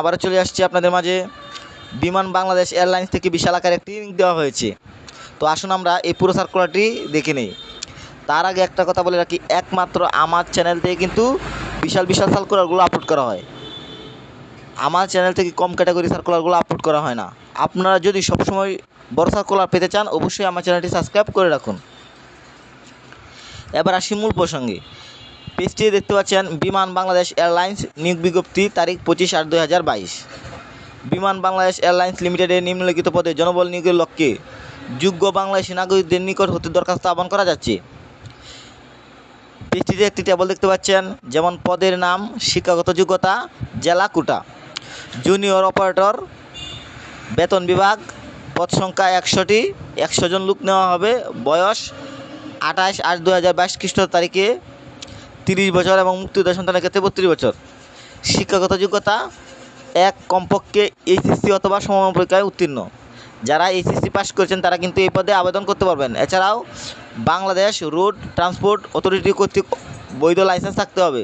আবারও চলে আসছি আপনাদের মাঝে। বিমান বাংলাদেশ এয়ারলাইন্স থেকে বিশাল আকার একটি লিঙ্ক দেওয়া হয়েছে। তো আসুন আমরা এই পুরো সার্কুলারটি দেখে নিই। তার আগে একটা কথা বলে রাখি, একমাত্র আমার চ্যানেল থেকে কিন্তু বিশাল বিশাল সার্কুলারগুলো আপলোড করা হয়। আমার চ্যানেল থেকে কম ক্যাটাগরি সার্কুলারগুলো আপলোড করা হয় না। আপনারা যদি সবসময় বড় সার্কুলার পেতে চান, অবশ্যই আমার চ্যানেলটি সাবস্ক্রাইব করে রাখুন। এবার আসি মূল প্রসঙ্গে। পেজটি দেখতে পাচ্ছেন বিমান বাংলাদেশ এয়ারলাইন্স নিয়োগ বিজ্ঞপ্তি তারিখ পঁচিশ আট দুই হাজার বাইশ। বিমান বাংলাদেশ এয়ারলাইন্স লিমিটেডের নিম্নলিখিত পদে জনবল নিয়োগের লক্ষ্যে যোগ্য বাংলাদেশি নাগরিকদের নিকট হতে দরখাস্ত আহ্বান করা যাচ্ছে। পেজটিতে একটি টেবল দেখতে পাচ্ছেন, যেমন পদের নাম, শিক্ষাগত যোগ্যতা, জেলা কোটা। জুনিয়র অপারেটর বেতন বিভাগ, পদ সংখ্যা একশোটি, একশো জন লোক নেওয়া হবে। বয়স আঠাশ আট দু হাজার বাইশ খ্রিস্ট তারিখে তিরিশ বছর এবং মুক্তিযোদ্ধা সন্তানের ক্ষেত্রে বত্রিশ বছর। শিক্ষাগত যোগ্যতা এক কমপক্ষে এইচএসসি অথবা সমমান পরীক্ষায় উত্তীর্ণ। যারা এইচএসসি পাস করেছেন, তারা কিন্তু এই পদে আবেদন করতে পারবেন। এছাড়াও বাংলাদেশ রোড ট্রান্সপোর্ট অথরিটি কর্তৃক বৈধ লাইসেন্স থাকতে হবে।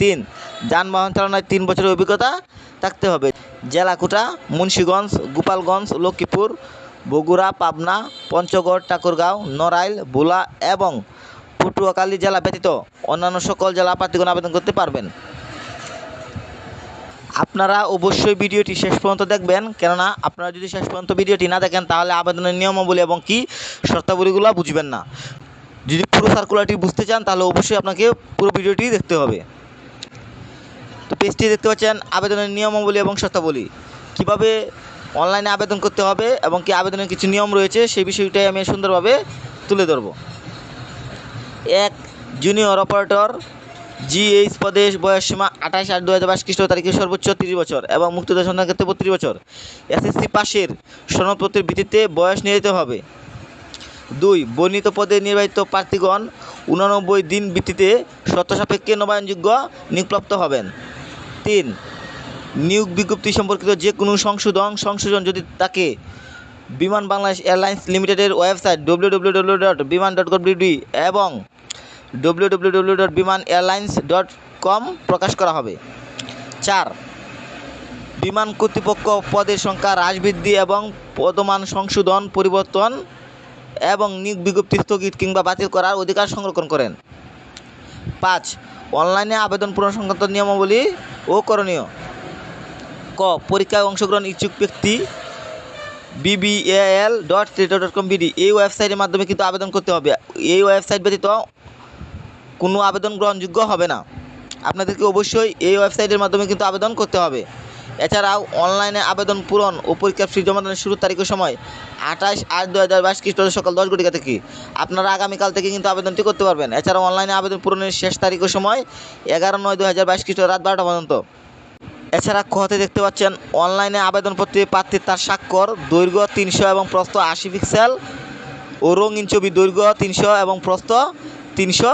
তিন, যানবাহন চালানোর তিন বছরের অভিজ্ঞতা থাকতে হবে। জেলা কোটা মুন্সীগঞ্জ, গোপালগঞ্জ, লক্ষ্মীপুর, বগুড়া, পাবনা, পঞ্চগড়, ঠাকুরগাঁও, নড়াইল, ভোলা এবং পটুয়াখালী জেলা ব্যতীত অন্যান্য সকল জেলা প্রার্থীগণ আবেদন করতে পারবেন। আপনারা অবশ্যই ভিডিওটি শেষ পর্যন্ত দেখবেন, কেননা আপনারা যদি শেষ পর্যন্ত ভিডিওটি না দেখেন, তাহলে আবেদনের নিয়মাবলী এবং কি শর্তাবলীগুলো বুঝবেন না। যদি পুরো সার্কুলারটি বুঝতে চান, তাহলে অবশ্যই আপনাকে পুরো ভিডিওটি দেখতে হবে। তো পেজটি দেখতে পাচ্ছেন, আবেদনের নিয়মাবলী এবং শর্তাবলী। কীভাবে অনলাইনে আবেদন করতে হবে এবং কি আবেদনের কিছু নিয়ম রয়েছে, সেই বিষয়টাই আমি সুন্দরভাবে তুলে ধরব। এক জুনিয়র অপারেটর জিএইচ পদে বয়সসীমা আঠাশ আট দু হাজার বাইশ খ্রিস্ট তারিখে সর্বোচ্চ তিরিশ বছর এবং মুক্তিযোদ্ধা সন্তানের ক্ষেত্রে বত্রিশ বছর। এসএসসি পাশের সনদপত্রের ভিত্তিতে বয়স নির্ধারিত হবে। দুই, বর্ণিত পদে নির্বাচিত প্রার্থীগণ উনানব্বই দিন ভিত্তিতে শর্ত সাপেক্ষে নবায়নযোগ্য নিয়োগপ্রাপ্ত হবেন। তিন, নিয়োগ বিজ্ঞপ্তি সম্পর্কিত যে কোনো সংশোধন সংশোধন যদি তাকে বিমান বাংলাদেশ এয়ারলাইন্স লিমিটেডের website W W W dot Biman dot com এবং W dot Biman dot com প্রকাশ করা হবে। চার, বিমান কর্তৃপক্ষ পদের সংখ্যা হ্রাস বৃদ্ধি এবং পদমান সংশোধন পরিবর্তন এবং নিয়োগ বিজ্ঞপ্তি স্থগিত কিংবা বাতিল করার অধিকার সংরক্ষণ করেন। পাঁচ, অনলাইনে আবেদন পূরণ সংক্রান্ত নিয়মাবলী ও করণীয়। ক, পরীক্ষায় অংশগ্রহণ ইচ্ছুক ব্যক্তি BBL dot dot com BD এই ওয়েবসাইটের মাধ্যমে কিন্তু আবেদন করতে হবে। এই ওয়েবসাইট ব্যতীত কোনো আবেদন গ্রহণযোগ্য হবে না। আপনাদেরকে অবশ্যই এই ওয়েবসাইটের মাধ্যমে কিন্তু আবেদন করতে হবে। এছাড়াও অনলাইনে আবেদন পূরণ ও পরীক্ষার ফি জমাদানের শুরুর তারিখের সময় আঠাশ আট দু হাজার বাইশ খ্রিস্ট সকাল দশ ঘটিকা থেকে আপনারা আগামীকাল থেকে কিন্তু আবেদনটি করতে পারবেন। এছাড়াও অনলাইনে আবেদন পূরণের শেষ তারিখের সময় এগারো নয় দু হাজার বাইশ খ্রিস্ট রাত বারোটা পর্যন্ত। এছাড়া খতে দেখতে পাচ্ছেন অনলাইনে আবেদনপত্রে প্রার্থীর তার স্বাক্ষর, দৈর্ঘ্য তিনশো এবং প্রস্থ আশি পিক্সেল ও রঙিন ছবি দৈর্ঘ্য তিনশো এবং প্রস্থ তিনশো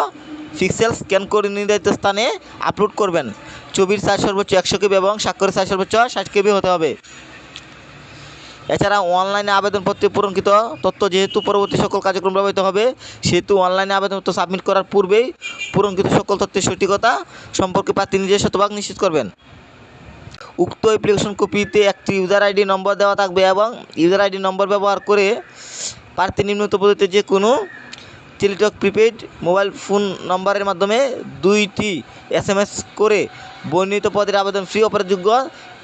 পিক্সেল স্ক্যান করে নির্ধারিত স্থানে আপলোড করবেন। ছবির সাইজ সর্বোচ্চ একশো কেবি এবং স্বাক্ষরের সাইজ সর্বোচ্চ ষাট কেবি হতে হবে। এছাড়া অনলাইনে আবেদনপত্রে পূরণকৃত তথ্য যেহেতু পরবর্তী সকল কার্যক্রম ব্যবহৃত হবে, সেহেতু অনলাইনে আবেদনপত্র সাবমিট করার পূর্বেই পূরণকৃত সকল তথ্যের সঠিকতা সম্পর্কে প্রার্থী নিজের শতভাগ নিশ্চিত করবেন। উক্ত অ্যাপ্লিকেশন কপিতে একটি ইউজার আইডি নম্বর দেওয়া থাকবে এবং ইউজার আইডি নম্বর ব্যবহার করে প্রার্থী নিম্নত পদ্ধতিতে যে কোনো টেলিটক প্রিপেড মোবাইল ফোন নম্বরের মাধ্যমে দুইটি এস এম এস করে বর্ণিত পদের আবেদন ফ্রি অপারযোগ্য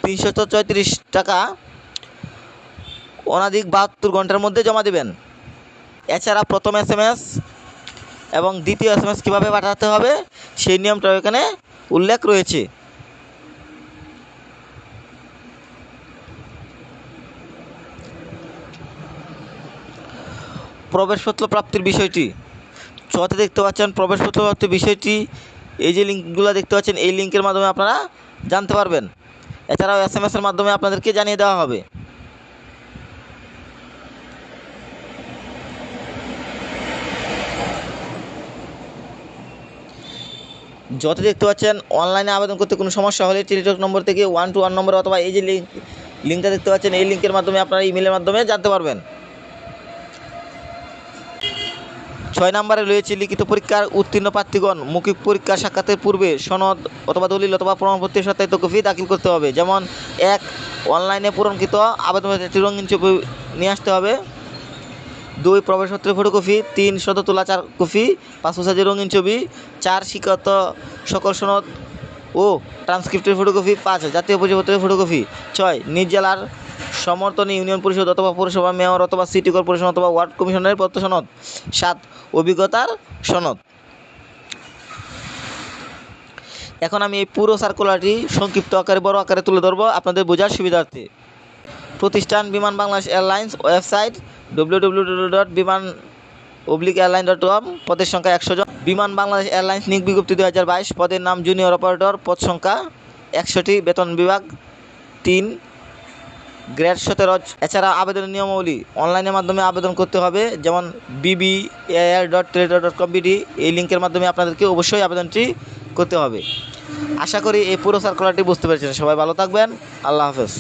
তিনশত চৌত্রিশ টাকা। অনাধিক বাহাত্তর ঘণ্টার মধ্যে জমা দেবেন। এছাড়া প্রথম এস এম এস এবং দ্বিতীয় এস এম এস কীভাবে পাঠাতে হবে সেই নিয়মটা এখানে উল্লেখ রয়েছে। প্রবেশপত্র প্রাপ্তির বিষয়টি চতে দেখতে পাচ্ছেন প্রবেশপত্র প্রাপ্তির বিষয়টি, এই যে লিঙ্কগুলো দেখতে পাচ্ছেন, এই লিঙ্কের মাধ্যমে আপনারা জানতে পারবেন। এছাড়াও এস এম এসের মাধ্যমে আপনাদেরকে জানিয়ে দেওয়া হবে। যত দেখতে পাচ্ছেন, অনলাইনে আবেদন করতে কোনো সমস্যা হলে টেলিটক নম্বর থেকে ওয়ান টু ওয়ান নম্বর অথবা এই যে লিঙ্ক লিঙ্কটা দেখতে পাচ্ছেন, এই লিঙ্কের মাধ্যমে আপনারা ইমেলের মাধ্যমে জানতে পারবেন। ছয় নম্বরে রয়েছে লিখিত পরীক্ষার উত্তীর্ণ প্রার্থীগণ। মৌখিক পরীক্ষা সাক্ষাতের পূর্বে সনদ অথবা দলিল অথবা প্রমাণপত্রের সত্যায়িত কপি দাখিল করতে হবে। যেমন, এক, অনলাইনে পূরণকৃত একটি রঙিন ছবি নিয়ে আসতে হবে। দুই প্রবেশপত্রের ফটোকপি। তিন শত তোলা চার কপি। পাঁচ সাইজের রঙিন ছবি। চার, শিক্ষাগত সকল সনদ ও ট্রান্সক্রিপ্টের ফটোকপি। পাঁচ, জাতীয় পরিচয়পত্রের ফটোকপি। ছয় নিজ জেলার সমর্থনে ইউনিয়ন পরিষদ অথবা পৌরসভা, মেয়র অথবা সিটি কর্পোরেশন অথবা ওয়ার্ড কমিশনের পত্র সনদ, সাত অভিজ্ঞতার সনদ। এখন আমি এই পুরো সার্কুলারটি সংক্ষিপ্ত আকারে, বড় আকারে তুলে ধরবো আপনাদের বোঝার সুবিধার্থে। প্রতিষ্ঠান Biman Bangladesh airlines website W W dot Biman oblique airline dot com পদের সংখ্যা একশো জন। বিমান বাংলাদেশ এয়ারলাইন্স নিক বিজ্ঞপ্তি দু হাজার বাইশ, পদের নাম জুনিয়র অপারেটর পদ সংখ্যা একশোটি বেতন বিভাগ তিন। গ্রেড সতেরো, এছাড়া আবেদনের নিয়মাবলী অনলাইনের মাধ্যমে আবেদন করতে হবে, যেমন BB air dot Teletalk dot com BD এই লিঙ্কের মাধ্যমে আপনাদেরকে অবশ্যই আবেদনটি করতে হবে। আশা করি এই পুরো সার্কুলারটি বুঝতে পেরেছেন। সবাই ভালো থাকবেন। আল্লাহ হাফেজ।